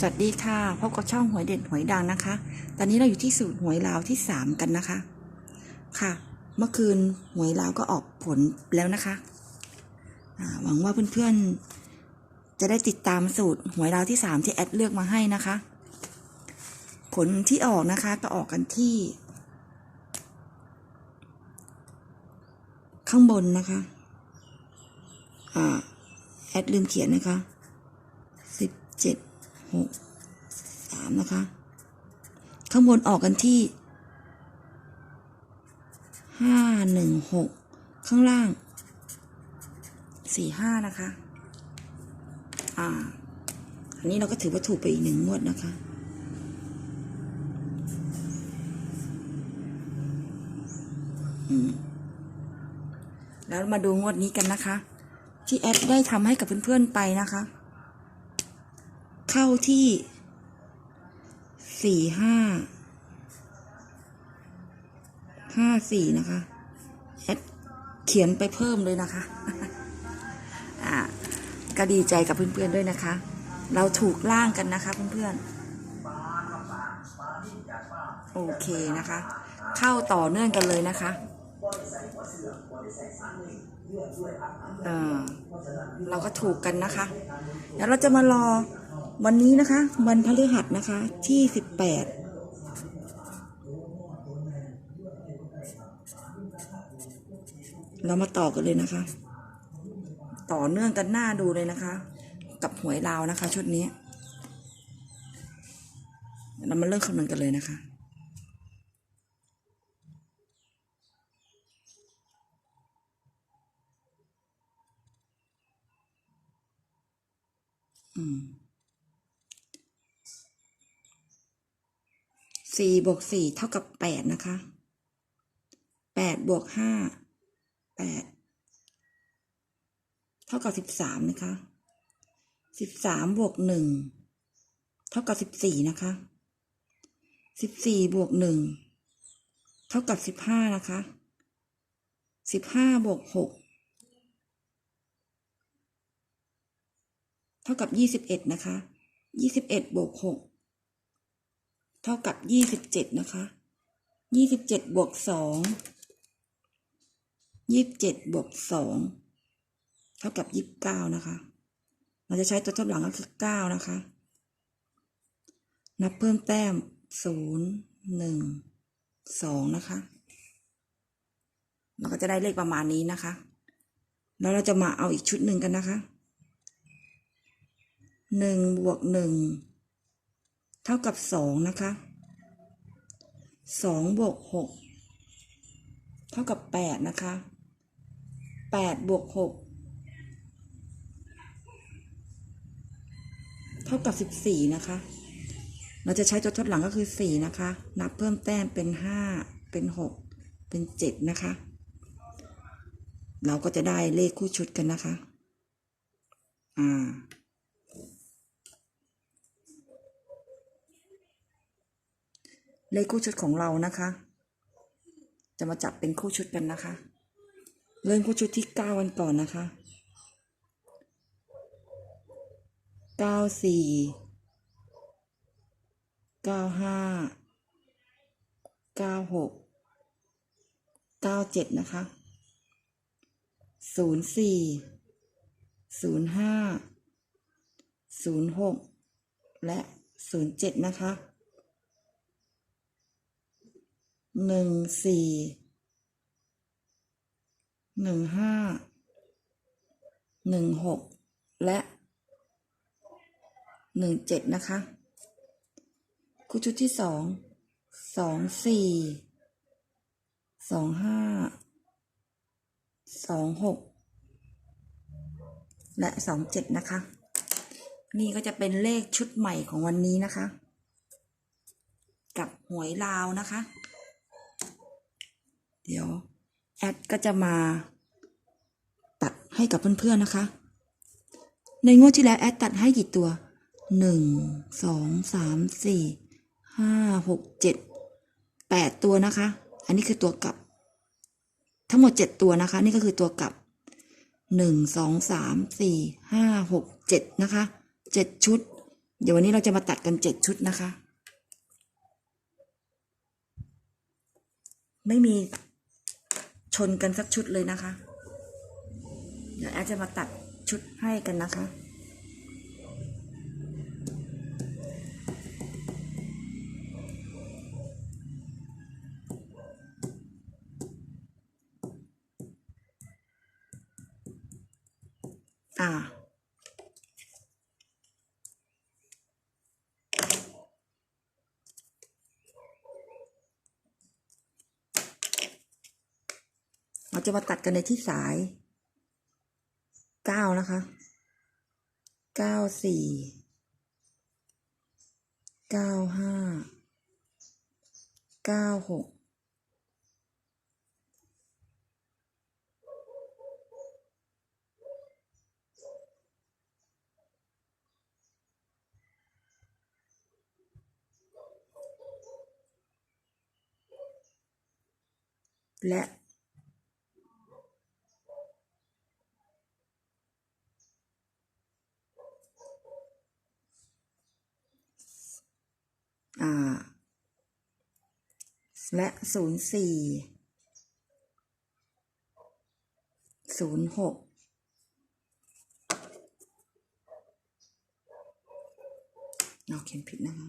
สวัสดีค่ะพบกับช่องหวยเด็ดหวยดังนะคะ ตอนนี้เราอยู่ที่สูตรหวยลาวที่สามกันนะคะ ค่ะ เมื่อคืนหวยลาวก็ออกผลแล้วนะคะ หวังว่าเพื่อนๆ จะได้ติดตามสูตรหวยลาวที่สามที่แอดเลือกมาให้นะคะ ผลที่ออกนะคะก็ออกกันที่ ข้างบนนะคะ อ่า แอดลืมเขียนนะคะ สามนะคะ ข้างบนออกกันที่ห้าหนึ่งหกข้างล่างสี่ห้านะคะ อ่า อันนี้เราก็ถือว่าถูกไปอีกหนึ่งงวดนะคะอืมแล้วมาดูงวดนี้กันนะคะ ที่แอดได้ทำให้กับเพื่อนๆไปนะคะ เข้าที่สี่ห้าห้าสี่นะคะแอดเขียนไปเพิ่มเลยนะคะอ่าก็ดีใจกับเพื่อนๆด้วยนะคะ เราถูกล่างกันนะคะเพื่อนๆโอเคนะคะ เข้าต่อเนื่องกันเลยนะคะ เออเราก็ถูกกันนะคะเดี๋ยวเราจะมารอวันนี้นะคะ วันพฤหัสนะคะ ที่สิบแปดเรามาต่อกันเลยนะคะ ต่อเนื่องกันหน้าดูเลยนะคะ กับหวยลาวนะคะ ชุดนี้ เรามาเริ่มคำนวณกันเลยนะคะ สี่บวกสี่เท่ากับแปดนะคะแปดบวกห้าแปดเท่ากับสิบสามนะคะสิบสามบวกหนึ่งเท่ากับสิบสี่นะคะสิบสี่บวกหนึ่งเท่ากับสิบห้านะคะสิบห้าบวกหก เท่ากับยี่สิบเอ็ดนะคะยี่สิบเอ็ดบวกหกเท่ากับยี่สิบเจ็ดนะคะยี่สิบเจ็ดบวกสองยี่สิบเจ็ดบวกสองเท่ากับยี่สิบเก้านะคะ เราจะใช้ตัวทดหลังก็คือเก้านะคะ นับเพิ่มแต้มศูนย์หนึ่งสองนะคะเราก็จะได้เลขประมาณนี้นะคะ แล้วเราจะมาเอาอีกชุดหนึ่งกันนะคะ หนึ่งบวกหนึ่งเท่ากับสองนะคะสองบวกหกเท่ากับแปดนะคะแปดบวกหกเท่ากับสิบสี่นะคะ เราจะใช้ตัวทดหลังก็คือสี่นะคะ นับเพิ่มแต้มเป็นห้าเป็นหกเป็นเจ็ดนะคะ เราก็จะได้เลขคู่ชุดกันนะคะ อ่า เลขคู่ชุดของเรานะคะ จะมาจับเป็นคู่ชุดกันนะคะ เริ่มคู่ชุดที่เก้ากันก่อนนะคะเก้าสี่เก้าห้าเก้าหกเก้าเจ็ดนะคะศูนย์สี่ศูนย์ห้าศูนย์หกและศูนย์เจ็ดนะคะ หนึ่งสี่หนึ่งห้าหนึ่งหกและหนึ่งเจ็ดนะคะคู่ชุดที่สองสองสี่สองห้าสองหกและสองเจ็ดนะคะ นี่ก็จะเป็นเลขชุดใหม่ของวันนี้นะคะ กับหวยลาวนะคะ เดี๋ยวแอดก็จะมาตัดให้กับเพื่อนๆนะคะ ในงวดที่แล้วแอดตัดให้กี่ตัวหนึ่งสองสามสี่ห้าหกเจ็ดแปดตัวนะคะ อันนี้คือตัวกลับ ทั้งหมดเจ็ดตัวนะคะ นี่ก็คือตัวกลับหนึ่งสองสามสี่ห้าหกเจ็ดนะคะเจ็ดชุด เดี๋ยววันนี้เราจะมาตัดกันเจ็ดชุดนะคะ ไม่มี ชนกันสักชุดเลยนะคะ เดี๋ยวแอดจะมาตัดชุดให้กันนะคะอ่า เราจะมาตัดกันในที่สายเก้านะคะเก้าสี่เก้าห้าเก้าหกและ อ่า และศูนย์สี่ศูนย์หกเราเขียนผิดนะคะ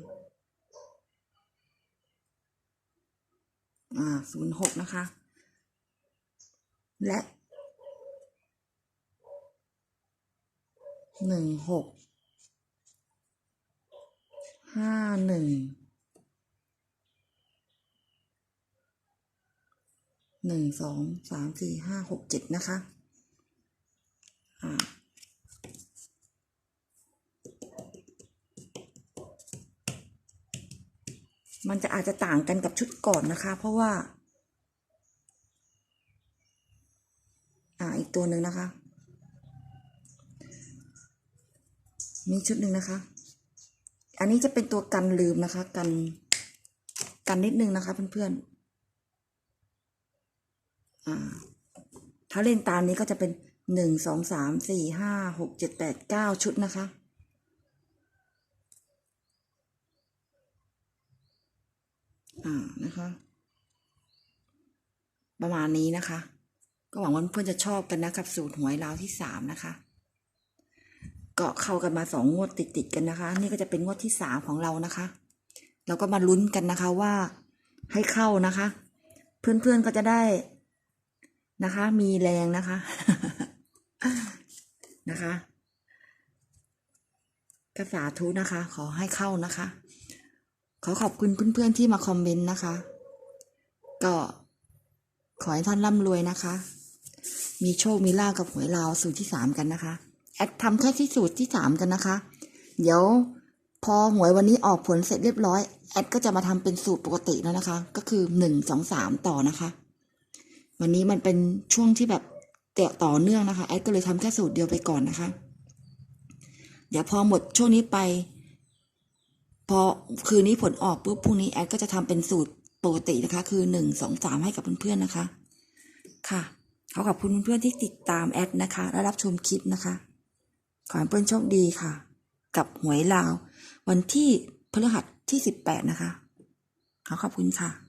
อ่าศูนย์หกนะคะ และหนึ่งหกห้าหนึ่ง หนึ่งสองสามสี่ห้าหกเจ็ดนะคะอ่ามันจะอาจจะต่างกันกับชุดก่อนนะคะ เพราะว่า อ่าอีกตัวหนึ่งนะคะ มีชุดหนึ่งนะคะ อันนี้จะเป็นตัวกันลืมนะคะ กัน กันนิดนึงนะคะเพื่อนๆ อ่าถ้าเล่นตามนี้ก็จะเป็นหนึ่งสองสามสี่ห้าหกเจ็ดแปดเก้าชุดนะคะ อ่านะคะ ประมาณนี้นะคะ ก็หวังว่าเพื่อนจะชอบกันนะครับสูตรหวยราวที่สามนะคะก็เข้ากันมาสองงวดติดๆกันนะคะ นี่ก็จะเป็นงวดที่สามของเรานะคะ เราก็มาลุ้นกันนะคะว่าให้เข้านะคะ เพื่อนๆก็จะได้ นะคะ มีแรงนะคะ นะคะกสาธุนะคะ ขอให้เข้านะคะ ขอขอบคุณเพื่อนๆที่มาคอมเมนต์นะคะ ก็ขอให้ท่านร่ำรวยนะคะ มีโชคมีลาภกับหวยลาวสูตรที่สามกันนะคะ แอดทำแค่ที่สูตรที่สามกันนะคะ เดี๋ยวพอหวยวันนี้ออกผลเสร็จเรียบร้อย แอดก็จะมาทำเป็นสูตรปกติแล้วนะคะ ก็คือหนึ่งสองสามต่อนะคะ วันนี้มันเป็นช่วงที่แบบเตะต่อเนื่องนะคะแอดก็เลยทำแค่สูตรเดียวไปก่อนนะคะ เดี๋ยวพอหมดช่วงนี้ไป พอคืนนี้ผลออกปุ๊บพรุ่งนี้แอดก็จะทำเป็นสูตรปกตินะคะ คือหนึ่งสองสามให้กับเพื่อนๆนะคะ ค่ะขอขอบคุณเพื่อนๆที่ติดตามแอดนะคะ และรับชมคลิปนะคะ ขอให้เพื่อนโชคดีค่ะ กับหวยลาว วันที่พฤหัสที่สิบแปดนะคะขอขอบคุณค่ะ